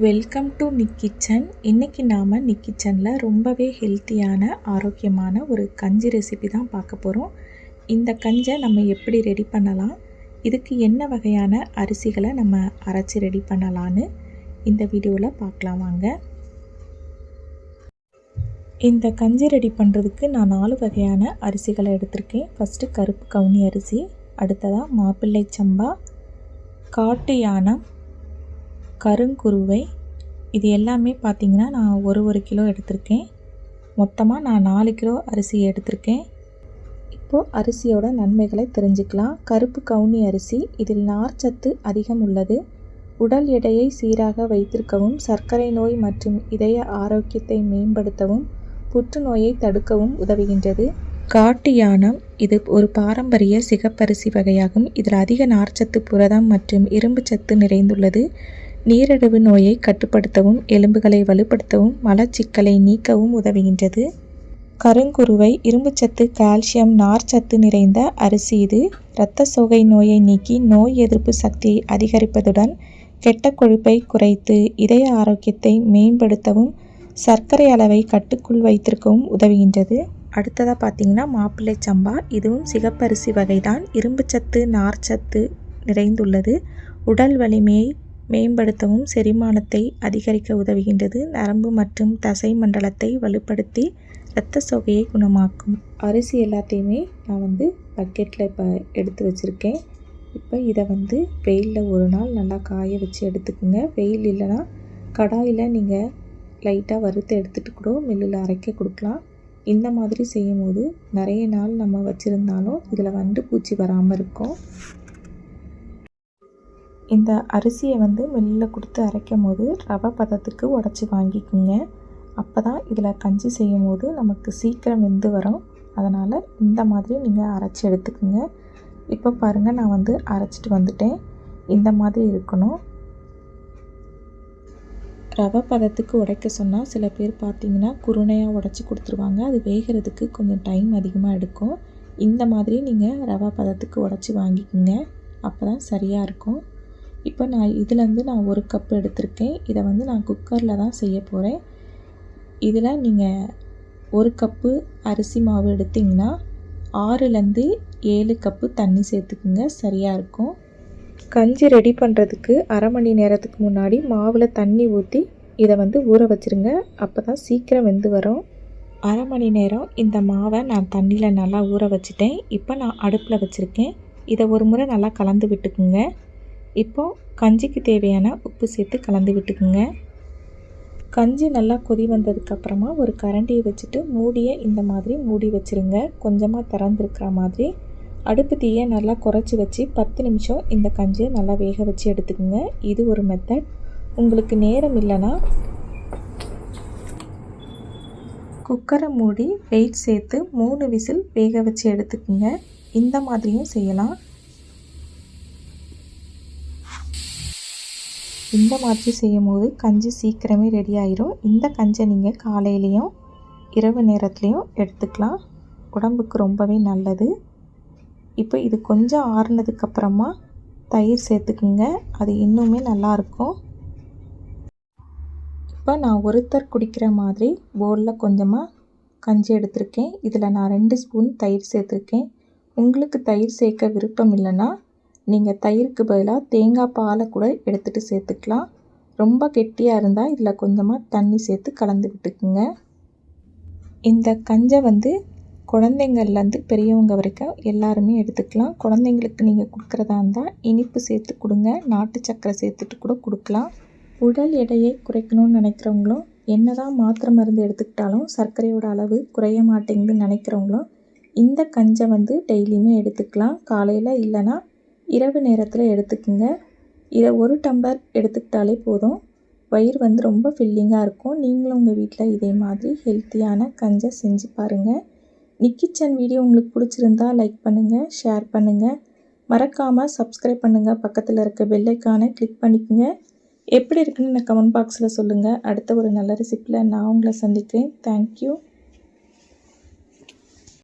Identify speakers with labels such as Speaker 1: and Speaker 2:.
Speaker 1: Welcome to Nick kitchen இன்றைக்கி நாம் நிக் கிச்சனில் ரொம்பவே ஹெல்த்தியான ஆரோக்கியமான ஒரு கஞ்சி ரெசிபி தான் பார்க்க போகிறோம் இந்த கஞ்சை நம்ம எப்படி ரெடி பண்ணலாம்? இதுக்கு என்ன வகையான அரிசிகளை நம்ம அரைச்சி ரெடி பண்ணலான்னு இந்த வீடியோவில் பார்க்கலாம் வாங்க. இந்த கஞ்சி ரெடி பண்ணுறதுக்கு நான் நாலு வகையான அரிசிகளை எடுத்திருக்கேன். ஃபஸ்ட்டு கருப்பு கவுனி அரிசி அடுத்ததாக மாப்பிள்ளை சம்பா காட்டு யானம் கருங்குருவை இது எல்லாமே பார்த்திங்கன்னா நான் ஒரு ஒரு கிலோ எடுத்திருக்கேன். மொத்தமாக நான் நாலு கிலோ அரிசி எடுத்திருக்கேன். இப்போது அரிசியோட நன்மைகளை தெரிஞ்சுக்கலாம். கருப்பு கவுனி அரிசி இதில் நார்ச்சத்து அதிகம் உள்ளது. உடல் எடையை சீராக வைத்திருக்கவும் சர்க்கரை நோய் மற்றும் இதய ஆரோக்கியத்தை மேம்படுத்தவும் புற்றுநோயை தடுக்கவும் உதவுகின்றது. காட்டு யானம் இது ஒரு பாரம்பரிய சிகப்பரிசி வகையாகும். இதில் அதிக நார்ச்சத்து புரதம் மற்றும் இரும்பு சத்து நிறைந்துள்ளது. நீரிழிவு நோயை கட்டுப்படுத்தவும் எலும்புகளை வலுப்படுத்தவும் மலச்சிக்கலை நீக்கவும் உதவுகின்றது. கருங்குருவை இரும்புச்சத்து கால்சியம் நார்ச்சத்து நிறைந்த அரிசி இது. இரத்த சோகை நோயை நீக்கி நோய் எதிர்ப்பு சக்தியை அதிகரிப்பதுடன் கெட்ட கொழுப்பை குறைத்து இதய ஆரோக்கியத்தை மேம்படுத்தவும் சர்க்கரை அளவை கட்டுக்குள் வைத்திருக்கவும் உதவுகின்றது. அடுத்ததாக பார்த்திங்கன்னா மாப்பிள்ளை சம்பா. இதுவும் சிகப்பரிசி வகைதான். இரும்புச்சத்து நார்ச்சத்து நிறைந்துள்ளது. உடல் வலிமையை மேம்படுத்தவும் செரிமானத்தை அதிகரிக்க உதவுகின்றது. நரம்பு மற்றும் தசை மண்டலத்தை வலுப்படுத்தி இரத்த சோகையை குணமாக்கும். அரிசி எல்லாத்தையுமே நான் வந்து பக்கெட்டில் இப்போ எடுத்து வச்சுருக்கேன். இப்போ இதை வந்து வெயிலில் ஒரு நாள் நல்லா காய வச்சு எடுத்துக்கோங்க. வெயில் இல்லைன்னா கடாயில் நீங்கள் லைட்டாக வறுத்து எடுத்துகிட்டு கூட மில்லில் அரைக்க கொடுக்கலாம். இந்த மாதிரி செய்யும் போது நிறைய நாள் நம்ம வச்சுருந்தாலும் இதில் வண்டு பூச்சி வராமல் இருக்கும். இந்த அரிசியை வந்து மில்லில் கொடுத்து அரைக்கும் போது ரவை பதத்துக்கு உடச்சி வாங்கிக்குங்க. அப்போ தான் இதில் கஞ்சி செய்யும் போது நமக்கு சீக்கிரம் வெந்து வரும். அதனால் இந்த மாதிரி நீங்கள் அரைச்சி எடுத்துக்கோங்க. இப்போ பாருங்கள் நான் வந்து அரைச்சிட்டு வந்துட்டேன். இந்த மாதிரி இருக்கணும். ரவை பதத்துக்கு உடைக்க சொன்னால் சில பேர் பார்த்தீங்கன்னா குருணையாக உடச்சி கொடுத்துருவாங்க. அது வேகிறதுக்கு கொஞ்சம் டைம் அதிகமாக எடுக்கும். இந்த மாதிரி நீங்கள் ரவை பதத்துக்கு உடச்சி வாங்கிக்கோங்க. அப்போ தான் சரியாக இருக்கும். இப்போ நான் இதுலேருந்து நான் ஒரு கப்பு எடுத்திருக்கேன். இதை வந்து நான் குக்கரில் தான் செய்ய போகிறேன் இதில் நீங்கள் ஒரு கப்பு அரிசி மாவு எடுத்திங்கன்னா ஆறுலேருந்து ஏழு கப்பு தண்ணி சேர்த்துக்குங்க. சரியாக இருக்கும். கஞ்சி ரெடி பண்ணுறதுக்கு அரை மணி நேரத்துக்கு முன்னாடி மாவில் தண்ணி ஊற்றி இதை வந்து ஊற வச்சுருங்க. அப்போ தான் சீக்கிரம் வெந்து வரும். அரை மணி நேரம் இந்த மாவை நான் தண்ணியில் நல்லா ஊற வச்சுட்டேன். இப்போ நான் அடுப்பில் வச்சுருக்கேன். இதை ஒரு முறை நல்லா கலந்து விட்டுக்குங்க. இப்போது கஞ்சிக்கு தேவையான உப்பு சேர்த்து கலந்து விட்டுக்குங்க. கஞ்சி நல்லா கொதி வந்ததுக்கப்புறமா ஒரு கரண்டியை வச்சுட்டு மூடியை இந்த மாதிரி மூடி வச்சுருங்க. கொஞ்சமாக திறந்துருக்கிற மாதிரி. அடுப்பு தீயை நல்லா குறைச்சி வச்சு பத்து நிமிஷம் இந்த கஞ்சியை நல்லா வேக வச்சு எடுத்துக்கோங்க. இது ஒரு மெத்தட் உங்களுக்கு நேரம் இல்லைன்னா குக்கரை மூடி வெயிட் சேர்த்து மூணு விசில் வேக வச்சு எடுத்துக்கோங்க. இந்த மாதிரியும் செய்யலாம். இந்த மாதிரி செய்யும் போது கஞ்சி சீக்கிரமே ரெடி ஆயிரும். இந்த கஞ்சை நீங்கள் காலையிலையும் இரவு நேரத்துலையும் எடுத்துக்கலாம். உடம்புக்கு ரொம்பவே நல்லது. இப்போ இது கொஞ்சம் ஆறுனதுக்கப்புறமா தயிர் சேர்த்துக்குங்க. அது இன்னுமே நல்லாயிருக்கும் இப்போ நான் ஒருத்தர் குடிக்கிற மாதிரி போலில் கொஞ்சமாக கஞ்சி எடுத்திருக்கேன். இதில் நான் ரெண்டு ஸ்பூன் தயிர் சேர்த்துருக்கேன். உங்களுக்கு தயிர் சேர்க்க விருப்பம் இல்லைன்னா நீங்கள் தயிருக்கு பதிலாக தேங்காய் பாலை கூட எடுத்துகிட்டு சேர்த்துக்கலாம். ரொம்ப கெட்டியாக இருந்தால் இதில் கொஞ்சமாக தண்ணி சேர்த்து கலந்து விட்டுக்குங்க. இந்த கஞ்சை வந்து குழந்தைங்கள்லேருந்து பெரியவங்க வரைக்கும் எல்லாருமே எடுத்துக்கலாம். குழந்தைங்களுக்கு நீங்கள் கொடுக்குறதா இருந்தால் இனிப்பு சேர்த்து கொடுங்க. நாட்டு சக்கரை சேர்த்துட்டு கூட கொடுக்கலாம். உடல் எடையை குறைக்கணும்னு நினைக்கிறவங்களும் என்ன தான் மாத்திரை மருந்து எடுத்துக்கிட்டாலும் சர்க்கரையோட அளவு குறைய மாட்டேங்குதுன்னு நினைக்கிறவங்களும் இந்த கஞ்சை வந்து டெய்லியுமே எடுத்துக்கலாம். காலையில் இல்லைன்னா இரவு நேரத்தில் எடுத்துக்கோங்க. இதை ஒரு டம்ளர் எடுத்துக்கிட்டாலே போதும். வயிறு வந்து ரொம்ப ஃபில்லிங்காக இருக்கும். நீங்களும் உங்கள் வீட்டில் இதே மாதிரி ஹெல்த்தியான கஞ்சை செஞ்சு பாருங்கள் நிக்கிச்சன் வீடியோ உங்களுக்கு பிடிச்சிருந்தா லைக் பண்ணுங்கள் ஷேர் பண்ணுங்கள் மறக்காமல் சப்ஸ்கிரைப் பண்ணுங்கள் பக்கத்தில் இருக்க பெல்லைக்கான கிளிக் பண்ணிக்கோங்க. எப்படி இருக்குன்னு கமெண்ட் பாக்ஸில் சொல்லுங்கள் அடுத்த ஒரு நல்ல ரெசிப்பியில் நான் உங்களை சந்திக்கிறேன். தேங்க்யூ